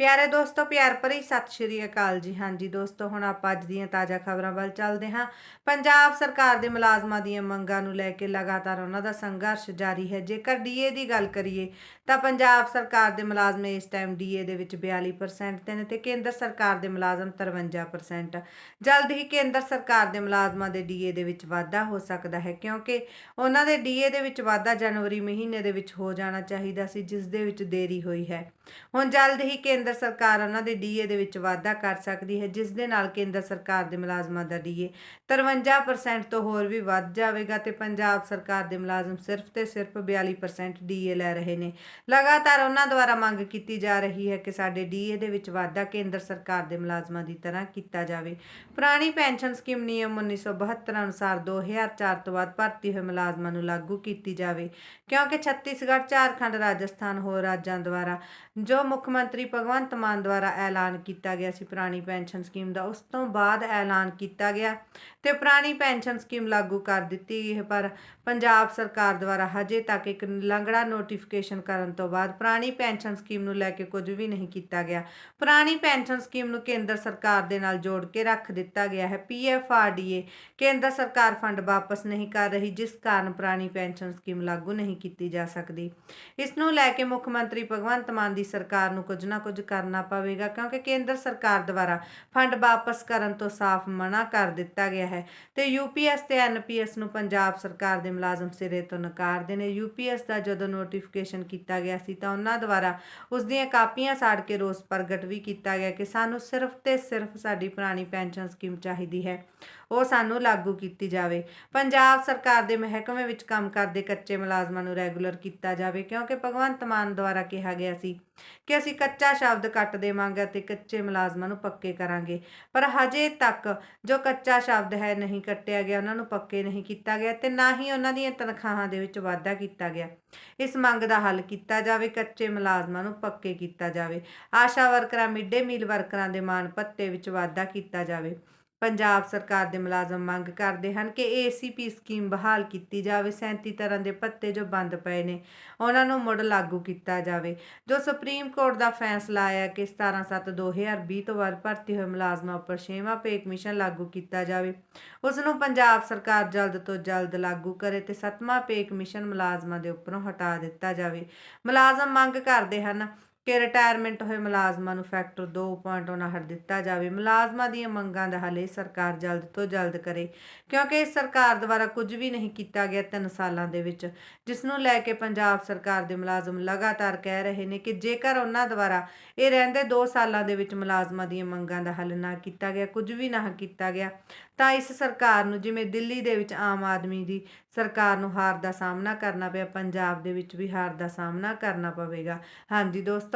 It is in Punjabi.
ਪਿਆਰੇ ਦੋਸਤੋ, ਪਿਆਰ ਭਰੀ ਸਤਿ ਸ਼੍ਰੀ ਅਕਾਲ ਜੀ। ਹਾਂਜੀ ਦੋਸਤੋ, ਹੁਣ ਆਪਾਂ ਅੱਜ ਦੀਆਂ ਤਾਜ਼ਾ ਖਬਰਾਂ ਵੱਲ ਚੱਲਦੇ ਹਾਂ। ਪੰਜਾਬ ਸਰਕਾਰ ਦੇ ਮੁਲਾਜ਼ਮਾਂ ਦੀਆਂ ਮੰਗਾਂ ਨੂੰ ਲੈ ਕੇ ਲਗਾਤਾਰ ਉਹਨਾਂ ਦਾ ਸੰਘਰਸ਼ ਜਾਰੀ ਹੈ। ਜੇਕਰ ਡੀਏ ਦੀ ਗੱਲ ਕਰੀਏ, ਤਾਂ ਪੰਜਾਬ ਸਰਕਾਰ ਦੇ ਮੁਲਾਜ਼ਮ ਇਸ ਟਾਈਮ ਡੀਏ ਦੇ ਵਿੱਚ 42% ਤੇ ਨੇ ਤੇ ਕੇਂਦਰ ਸਰਕਾਰ ਦੇ ਮੁਲਾਜ਼ਮ 53% ਜਲਦ ਹੀ ਕੇਂਦਰ ਸਰਕਾਰ ਦੇ ਮੁਲਾਜ਼ਮਾਂ ਦੇ ਡੀਏ ਦੇ ਵਿੱਚ ਵਾਧਾ ਹੋ ਸਕਦਾ ਹੈ, ਕਿਉਂਕਿ ਉਹਨਾਂ ਦੇ ਡੀਏ ਦੇ ਵਿੱਚ ਵਾਧਾ ਜਨਵਰੀ ਮਹੀਨੇ ਦੇ ਵਿੱਚ ਹੋ ਜਾਣਾ ਚਾਹੀਦਾ ਸੀ, ਜਿਸ ਦੇ ਵਿੱਚ ਦੇਰੀ ਹੋਈ ਹੈ। ਹੁਣ ਜਲਦ ਹੀ ਕੇਂਦਰ ਸਰਕਾਰ ਉਹਨਾਂ ਦੇ ਡੀਏ ਦੇ ਵਿੱਚ ਵਾਧਾ ਕਰ ਸਕਦੀ ਹੈ, ਜਿਸ ਦੇ ਨਾਲ ਕੇਂਦਰ ਸਰਕਾਰ ਦੇ ਮੁਲਾਜ਼ਮਾਂ ਦਾ ਡੀਏ 53% ਤੋਂ ਹੋਰ ਵੀ ਵੱਧ ਜਾਵੇਗਾ ਤੇ ਪੰਜਾਬ ਸਰਕਾਰ ਦੇ ਮੁਲਾਜ਼ਮ ਸਿਰਫ ਤੇ ਸਿਰਫ 42% ਡੀਏ ਲੈ ਰਹੇ ਨੇ। ਲਗਾਤਾਰ ਉਹਨਾਂ ਦੁਆਰਾ ਮੰਗ ਕੀਤੀ ਜਾ ਰਹੀ ਹੈ ਕਿ ਸਾਡੇ ਡੀਏ ਦੇ ਵਿੱਚ ਵਾਧਾ ਕੇਂਦਰ ਸਰਕਾਰ ਦੇ ਮੁਲਾਜ਼ਮਾਂ ਦੀ ਤਰ੍ਹਾਂ ਕੀਤਾ ਜਾਵੇ। ਪੁਰਾਣੀ ਪੈਨਸ਼ਨ ਸਕੀਮ ਨਿਯਮ 1972 ਅਨੁਸਾਰ 2004 ਤੋਂ ਬਾਅਦ ਭਰਤੀ ਹੋਏ ਮੁਲਾਜ਼ਮਾਂ ਨੂੰ ਲਾਗੂ ਕੀਤੀ ਜਾਵੇ, ਕਿਉਂਕਿ ਛੱਤੀਸਗੜ੍ਹ, ਝਾਰਖੰਡ, ਰਾਜਸਥਾਨ ਹੋਰ ਰਾਜਾਂ ਦੁਆਰਾ ਜੋ ਮੁੱਖ ਮੰਤਰੀ ਭਗਵੰਤ ਮਾਨ ਦੁਆਰਾ ਐਲਾਨ ਕੀਤਾ ਗਿਆ ਸੀ ਪੁਰਾਣੀ ਪੈਨਸ਼ਨ ਸਕੀਮ ਦਾ, ਉਸ ਤੋਂ ਬਾਅਦ ਐਲਾਨ ਕੀਤਾ ਗਿਆ ਤੇ ਪੁਰਾਣੀ ਪੈਨਸ਼ਨ ਸਕੀਮ ਲਾਗੂ ਕਰ ਦਿੱਤੀ ਗਈ ਹੈ। ਪਰ ਪੰਜਾਬ ਸਰਕਾਰ ਦੁਆਰਾ ਹਜੇ ਤੱਕ ਇੱਕ ਲੰਗੜਾ ਨੋਟੀਫਿਕੇਸ਼ਨ ਕਰਨ ਤੋਂ ਬਾਅਦ ਪੁਰਾਣੀ ਪੈਨਸ਼ਨ ਸਕੀਮ ਨੂੰ ਲੈ ਕੇ ਕੁਝ ਵੀ ਨਹੀਂ ਕੀਤਾ ਗਿਆ। ਪੁਰਾਣੀ ਪੈਨਸ਼ਨ ਸਕੀਮ ਨੂੰ ਕੇਂਦਰ ਸਰਕਾਰ ਦੇ ਨਾਲ ਜੋੜ ਕੇ ਰੱਖ ਦਿੱਤਾ ਗਿਆ ਹੈ। ਪੀਐਫਆਰਡੀਏ ਕੇਂਦਰ ਸਰਕਾਰ ਫੰਡ ਵਾਪਸ ਨਹੀਂ ਕਰ ਰਹੀ, ਜਿਸ ਕਾਰਨ ਪੁਰਾਣੀ ਪੈਨਸ਼ਨ ਸਕੀਮ ਲਾਗੂ ਨਹੀਂ ਕੀਤੀ ਜਾ ਸਕਦੀ। ਇਸ ਨੂੰ ਲੈ ਕੇ ਮੁੱਖ ਮੰਤਰੀ ਭਗਵੰਤ ਮਾਨ ਦੀ ਸਰਕਾਰ ਨੂੰ ਕੁਝ ਨਾ ਕੁਝ ਕਰਨਾ ਪਵੇਗਾ, ਕਿਉਂਕਿ ਕੇਂਦਰ ਸਰਕਾਰ ਦੁਆਰਾ ਫੰਡ ਵਾਪਸ ਕਰਨ ਤੋਂ ਸਾਫ਼ ਮਨਾ ਕਰ ਦਿੱਤਾ ਗਿਆ ਹੈ। ਤੇ ਯੂਪੀਐਸ ਤੇ ਐਨਪੀਐਸ ਨੂੰ ਪੰਜਾਬ ਸਰਕਾਰ ਦੇ ਮੁਲਾਜ਼ਮ ਸਿਰੇ ਤੋਂ ਨਕਾਰਦੇ ਨੇ ਯੂਪੀਐਸ ਦਾ ਜਦੋਂ ਨੋਟੀਫਿਕੇਸ਼ਨ ਕੀਤਾ ਗਿਆ ਸੀ ਤਾਂ ਉਹਨਾਂ ਦੁਆਰਾ ਉਸ ਦੀਆਂ ਕਾਪੀਆਂ ਸਾੜ ਕੇ ਰੋਸ ਪ੍ਰਗਟ ਵੀ ਕੀਤਾ ਗਿਆ ਕਿ ਸਾਨੂੰ ਸਿਰਫ ਤੇ ਸਿਰਫ ਸਾਡੀ ਪੁਰਾਣੀ ਪੈਨਸ਼ਨ ਸਕੀਮ ਚਾਹੀਦੀ ਹੈ। ਉਹ ਸਾਨੂੰ ਲਾਗੂ ਕੀਤੀ ਜਾਵੇ। ਪੰਜਾਬ ਸਰਕਾਰ ਦੇ ਮਹਿਕਮੇ ਵਿੱਚ ਕੰਮ ਕਰਦੇ ਕੱਚੇ ਮੁਲਾਜ਼ਮਾਂ ਨੂੰ ਰੈਗੂਲਰ ਕੀਤਾ ਜਾਵੇ, ਕਿਉਂਕਿ ਭਗਵੰਤ ਮਾਨ ਦੁਆਰਾ ਕਿਹਾ ਗਿਆ ਸੀ ਕਿ ਅਸੀਂ ਕੱਚਾ ਸ਼ਬਦ ਕੱਟ ਦੇਵਾਂਗੇ ਅਤੇ ਕੱਚੇ ਮੁਲਾਜ਼ਮਾਂ ਨੂੰ ਪੱਕੇ ਕਰਾਂਗੇ। ਪਰ ਹਜੇ ਤੱਕ ਜੋ ਕੱਚਾ ਸ਼ਬਦ ਹੈ ਨਹੀਂ ਕੱਟਿਆ ਗਿਆ, ਉਹਨਾਂ ਨੂੰ ਪੱਕੇ ਨਹੀਂ ਕੀਤਾ ਗਿਆ ਤੇ ਨਾ ਹੀ ਉਹਨਾਂ ਦੀਆਂ ਤਨਖਾਹਾਂ ਦੇ ਵਿੱਚ ਵਾਧਾ ਕੀਤਾ ਗਿਆ। ਇਸ ਮੰਗ ਦਾ ਹੱਲ ਕੀਤਾ ਜਾਵੇ, ਕੱਚੇ ਮੁਲਾਜ਼ਮਾਂ ਨੂੰ ਪੱਕੇ ਕੀਤਾ ਜਾਵੇ। ਆਸ਼ਾ ਵਰਕਰਾਂ ਮਿੱਡੇ ਮੀਲ ਵਰਕਰਾਂ ਦੇ ਮਾਣ ਭੱਤੇ ਵਿੱਚ ਵਾਧਾ ਕੀਤਾ ਜਾਵੇ। ਪੰਜਾਬ ਸਰਕਾਰ ਦੇ ਮੁਲਾਜ਼ਮ ਮੰਗ ਕਰਦੇ ਹਨ ਕਿ ਏਸੀਪੀ ਸਕੀਮ ਬਹਾਲ ਕੀਤੀ ਜਾਵੇ 37 ਤਰ੍ਹਾਂ ਦੇ ਭੱਤੇ ਜੋ ਬੰਦ ਪਏ ਨੇ, ਉਹਨਾਂ ਨੂੰ ਮੁੜ ਲਾਗੂ ਕੀਤਾ ਜਾਵੇ। ਜੋ ਸੁਪਰੀਮ ਕੋਰਟ ਦਾ ਫੈਸਲਾ ਆਇਆ ਕਿ 17/7/2020 ਤੋਂ ਬਾਅਦ ਭਰਤੀ ਹੋਏ ਮੁਲਾਜ਼ਮਾਂ ਉੱਪਰ ਛੇਵਾਂ ਪੇ ਕਮਿਸ਼ਨ ਲਾਗੂ ਕੀਤਾ ਜਾਵੇ, ਉਸ ਨੂੰ ਪੰਜਾਬ ਸਰਕਾਰ ਜਲਦ ਤੋਂ ਜਲਦ ਲਾਗੂ ਕਰੇ ਤੇ ਸੱਤਵਾਂ ਪੇ ਕਮਿਸ਼ਨ ਮੁਲਾਜ਼ਮਾਂ ਦੇ ਉੱਪਰੋਂ ਹਟਾ ਦਿੱਤਾ ਜਾਵੇ। ਮੁਲਾਜ਼ਮ ਮੰਗ ਕਰਦੇ ਹਨ ਕਿ ਰਿਟਾਇਰਮੈਂਟ ਹੋਏ ਮੁਲਾਜ਼ਮਾਂ ਨੂੰ ਫੈਕਟਰ 2.59 ਦਿੱਤਾ ਜਾਵੇ। ਮੁਲਾਜ਼ਮਾਂ ਦੀਆਂ ਮੰਗਾਂ ਦਾ ਹੱਲ ਇਹ ਸਰਕਾਰ ਜਲਦ ਤੋਂ ਜਲਦ ਕਰੇ, ਕਿਉਂਕਿ ਇਸ ਸਰਕਾਰ ਦੁਆਰਾ ਕੁਝ ਵੀ ਨਹੀਂ ਕੀਤਾ ਗਿਆ 3 ਸਾਲਾਂ ਦੇ ਵਿੱਚ, ਜਿਸ ਨੂੰ ਲੈ ਕੇ ਪੰਜਾਬ ਸਰਕਾਰ ਦੇ ਮੁਲਾਜ਼ਮ ਲਗਾਤਾਰ ਕਹਿ ਰਹੇ ਨੇ ਕਿ ਜੇਕਰ ਉਹਨਾਂ ਦੁਆਰਾ ਇਹ ਰਹਿੰਦੇ 2 ਸਾਲਾਂ ਦੇ ਵਿੱਚ ਮੁਲਾਜ਼ਮਾਂ ਦੀਆਂ ਮੰਗਾਂ ਦਾ ਹੱਲ ਨਾ ਕੀਤਾ ਗਿਆ, ਕੁਝ ਵੀ ਨਾ ਕੀਤਾ ਗਿਆ, ਤਾਂ ਇਸ ਸਰਕਾਰ ਨੂੰ ਜਿਵੇਂ ਦਿੱਲੀ ਦੇ ਵਿੱਚ ਆਮ ਆਦਮੀ ਦੀ ਸਰਕਾਰ ਨੂੰ ਹਾਰ ਦਾ ਸਾਹਮਣਾ ਕਰਨਾ ਪਿਆ, ਪੰਜਾਬ ਦੇ ਵਿੱਚ ਵੀ ਹਾਰ ਦਾ ਸਾਹਮਣਾ ਕਰਨਾ ਪਵੇਗਾ। ਹਾਂਜੀ ਦੋਸਤੋ